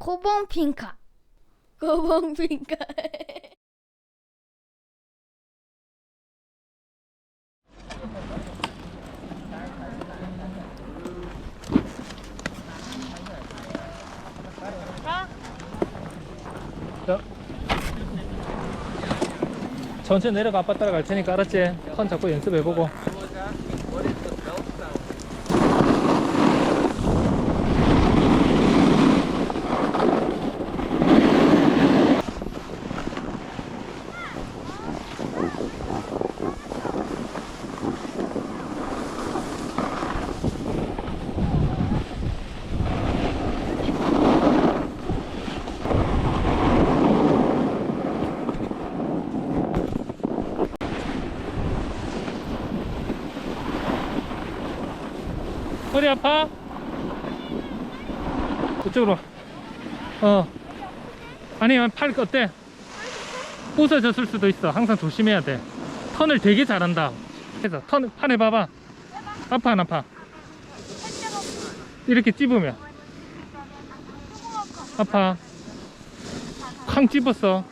고봉핑카. 고봉핑카. 자. 천천히 내려가 아빠 따라갈 테니까 알았지? 턴 잡고 연습해보고 허리 아파? 그쪽으로 와. 어. 아니면 팔 어때? 부서졌을 수도 있어. 항상 조심해야 돼. 턴을 되게 잘한다. 그래서 턴 판에 봐봐. 아파 안 아파? 이렇게 찝으면. 아파. 쾅 찝었어.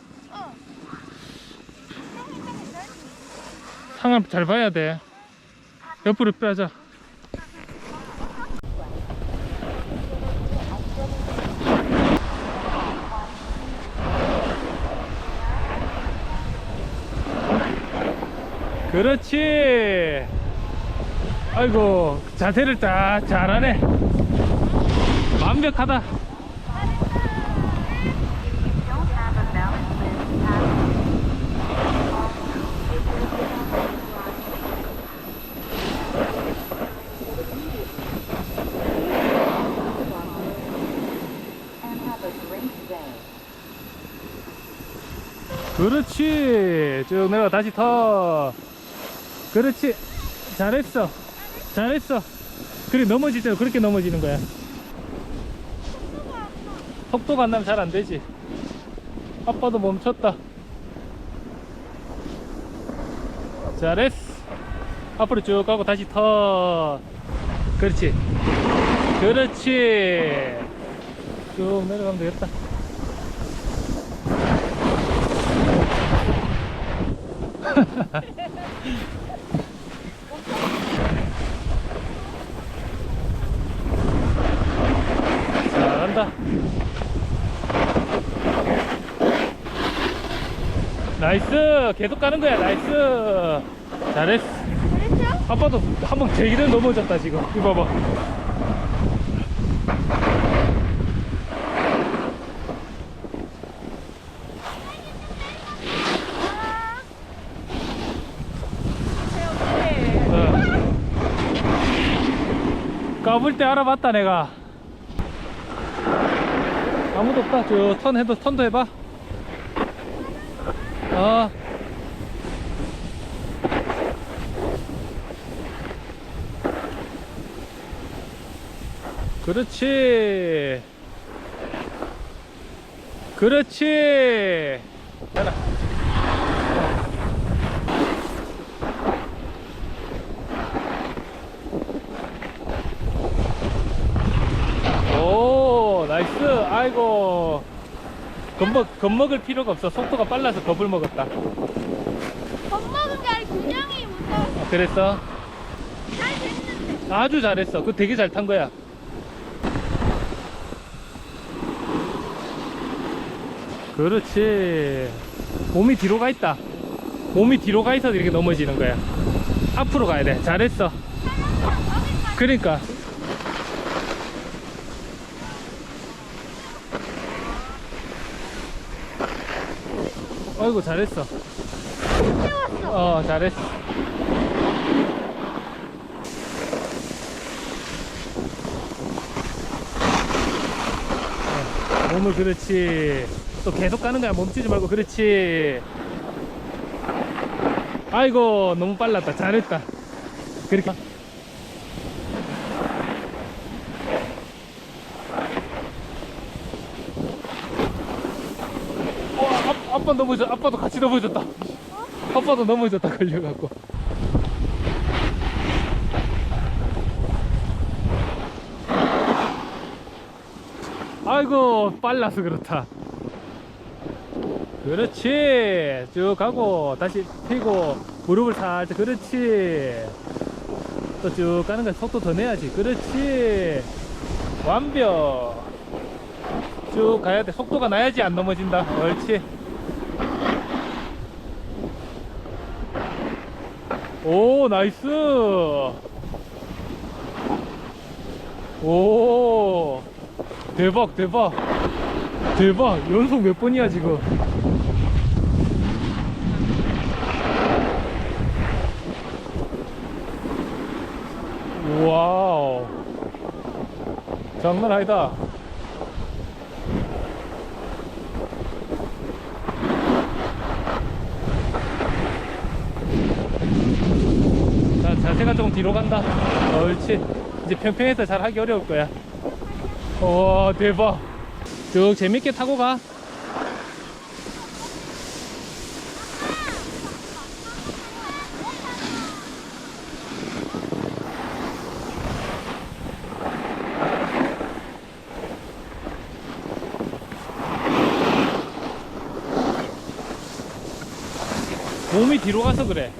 상황 잘 봐야 돼. 옆으로 빼자 그렇지. 아이고 자세를 딱 잘하네. 완벽하다. 그렇지. 쭉 내려가. 다시 터 그렇지. 잘했어. 잘했어. 그래 넘어질 때는 그렇게 넘어지는 거야. 속도가 안 나면 잘 안 되지. 아빠도 멈췄다. 잘했어. 앞으로 쭉 가고 다시 터 그렇지. 그렇지. 쭉 내려가면 되겠다 나이스! 계속 가는 거야 나이스! 잘했어 그랬죠? 아빠도 한번 제기대 넘어졌다 지금. 이거 봐봐. 어. 까불 때 알아봤다 내가. 아무도 없다. 저 턴 해도 턴도 해봐 어. 그렇지. 그렇지. 하나 오 나이스. 아이고 겁먹, 겁먹을 필요가 없어. 속도가 빨라서 겁을 먹었다. 겁먹은 게 아니고 균형이 못 잡았어. 어, 그랬어? 잘 됐는데. 아주 잘했어. 그거 되게 잘 탄 거야. 그렇지. 몸이 뒤로 가 있다. 몸이 뒤로 가 있어서 이렇게 넘어지는 거야. 앞으로 가야 돼. 잘했어. 그러니까 아이고 잘했어. 세웠어. 어 잘했어. 어, 몸을 그렇지. 또 계속 가는 거야. 멈추지 말고 그렇지. 아이고 너무 빨랐다. 잘했다. 그렇게 어, 아, 아빠 넘어져 아빠도 같이 넘어졌다. 아빠도 넘어졌다 걸려갖고. 아이고 빨라서 그렇다. 그렇지. 쭉 가고 다시 펴고 무릎을 살짝 그렇지. 또 쭉 가는 거야 속도 더 내야지. 그렇지. 완벽. 쭉 가야 돼. 속도가 나야지 안 넘어진다. 옳지 오 나이스. 오 대박 대박. 대박. 연속 몇 번이야 지금? 와우. 장난 아니다 좀 뒤로 간다. 옳지. 이제 평평해서 잘 하기 어려울 거야. 와 대박. 쭉 재밌게 타고 가. 몸이 뒤로 가서 그래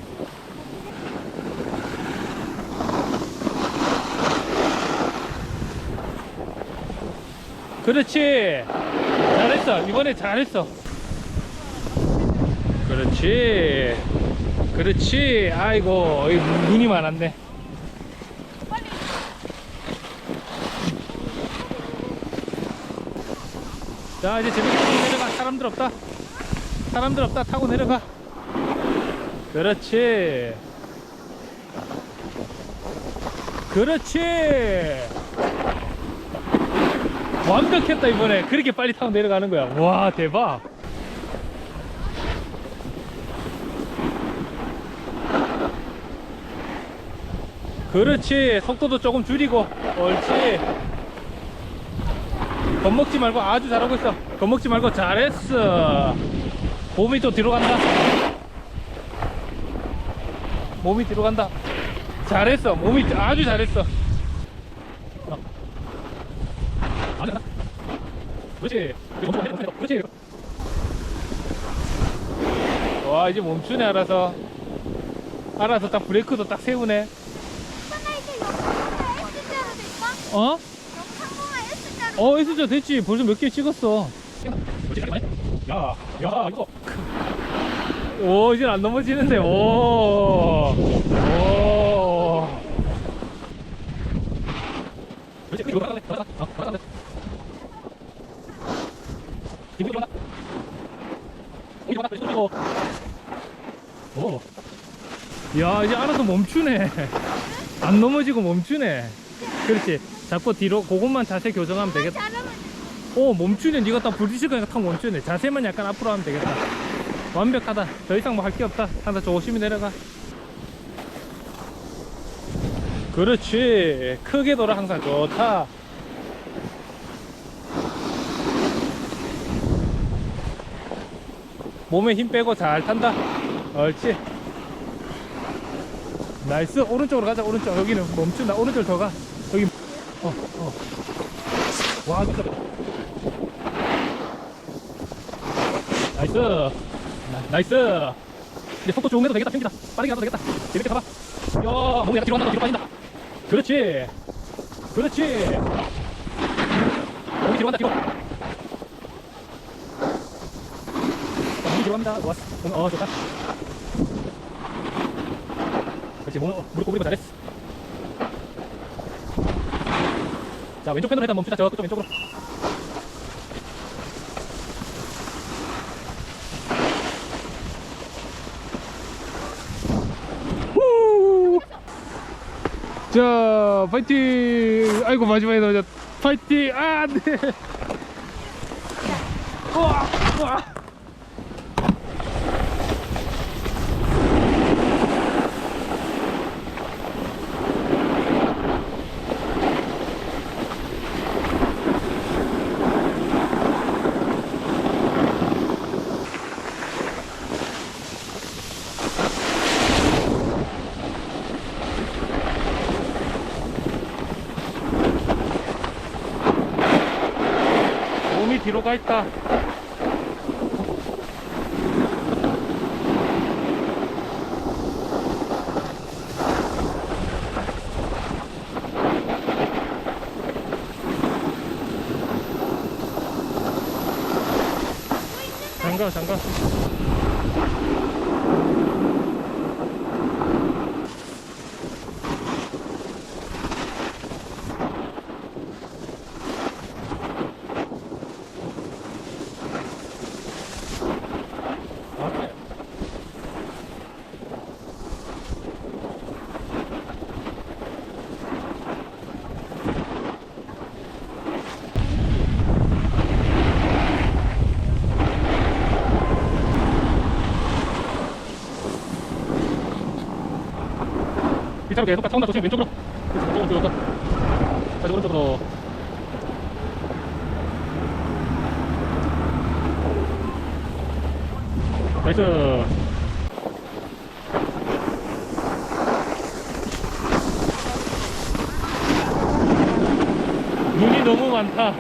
그렇지. 잘했어. 이번에 잘했어. 그렇지. 그렇지. 아이고 이 눈이 많았네. 자 이제 재밌게 타고 내려가. 사람들 없다. 사람들 없다. 타고 내려가. 그렇지. 그렇지 완벽했다 이번에. 그렇게 빨리 타고 내려가는 거야. 와 대박. 그렇지. 속도도 조금 줄이고. 옳지. 겁먹지 말고 아주 잘하고 있어. 겁먹지 말고 잘했어. 몸이 또 뒤로 간다. 몸이 뒤로 간다. 잘했어. 몸이 아주 잘했어. 어. 맞아. 그렇지. 그렇지. 와 이제 멈추네 알아서. 알아서 딱 브레이크도 딱 세우네. 어? 어 S자 됐지. 벌써 몇 개 찍었어. 야, 야 이거. 오 이제 안 넘어지는데. 오. 오. 그렇지. 이거. 나가. 어, 나가. 이거. 이거 오. 야, 이제 알아서 멈추네. 안 넘어지고 멈추네. 그렇지. 자꾸 뒤로 그것만 자세 교정하면 되겠다. 잘하면 오, 멈추네. 네가 딱 부딪힐 거니까 탁 멈추네. 자세만 약간 앞으로 하면 되겠다. 완벽하다. 더 이상 뭐 할 게 없다. 하나 조심히 내려가. 그렇지. 크게 돌아 항상 좋다. 몸에 힘 빼고 잘 탄다. 옳지. 나이스. 오른쪽으로 가자. 오른쪽. 여기는 멈춘다. 오른쪽 더 가. 여기. 어, 어. 와, 진짜. 나이스. 나, 나이스. 이제 속도 조금 해도 되겠다. 팽기다. 빠르게 가도 되겠다. 재밌게 가봐. 야, 몸이 약간 뒤로 간다. 뒤로 빠진다. 그렇지. 그렇지. 몸이 뒤로 간다. 뒤로. 몸이 뒤로 간다. 좋았어. 몸, 어, 좋다. 그렇지. 몸, 어, 무릎 구부리고 잘했어. 자, 왼쪽 펜으로 일단 멈추자. 저 그쪽 왼쪽으로. 후! 자, 파이팅! 아이고, 마지막에 나오자. 파이팅! 아, 안 돼! 우와! 우와! 턴이 뒤로 가 있다. 잠가 잠가. 아, 일자로 계속 같이 온다 조심 왼쪽으로. 그렇지, 오른쪽으로 가 다시 오른쪽으로 나이스. 눈이 너무 많다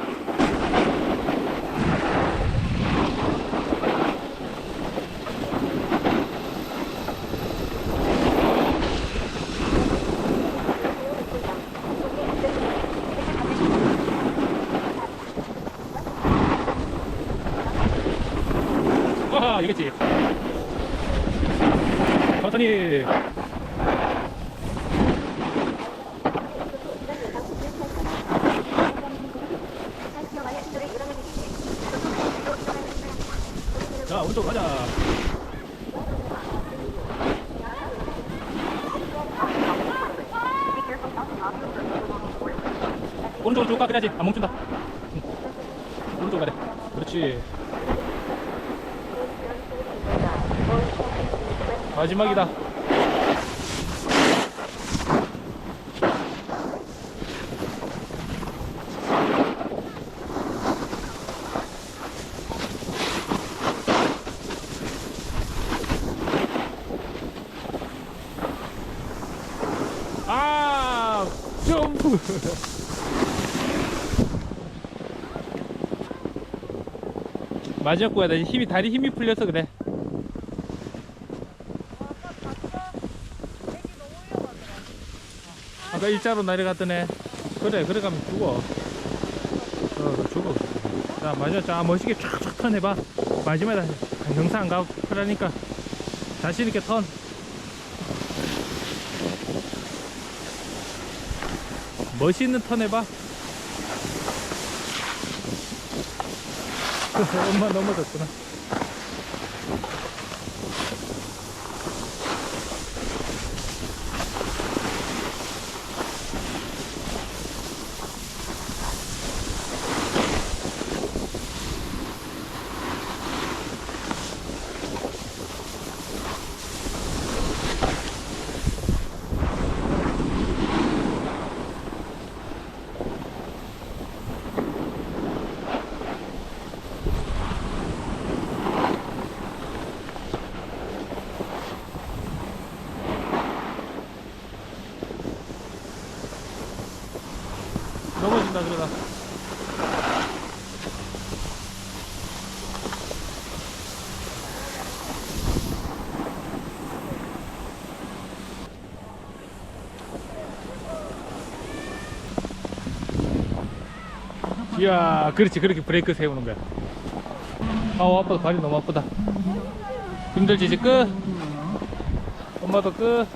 와 이겠지 천천히 자 오른쪽 가자. 오른쪽으로 쭉가 그래야지. 안 멈춘다. 응. 오른쪽 가래 그렇지. 마지막이다. 아, 점프. 마지막 거야. 나 힘이 다리 힘이 풀려서 그래. 아까 일자로 내려갔더네. 그래, 그래 가면 죽어. 어, 죽어. 자, 마지막, 자, 멋있게 쫙쫙 턴 해봐. 마지막에 다시. 영상 안 가고 그러니까. 자신있게 턴. 멋있는 턴 해봐. 엄마 넘어졌구나. 넘어진다. 그러다. 이야 그렇지. 그렇게 브레이크 세우는 거야. 아우 아빠도 발이 너무 아프다. 힘들지 이제 끝? 엄마도 끝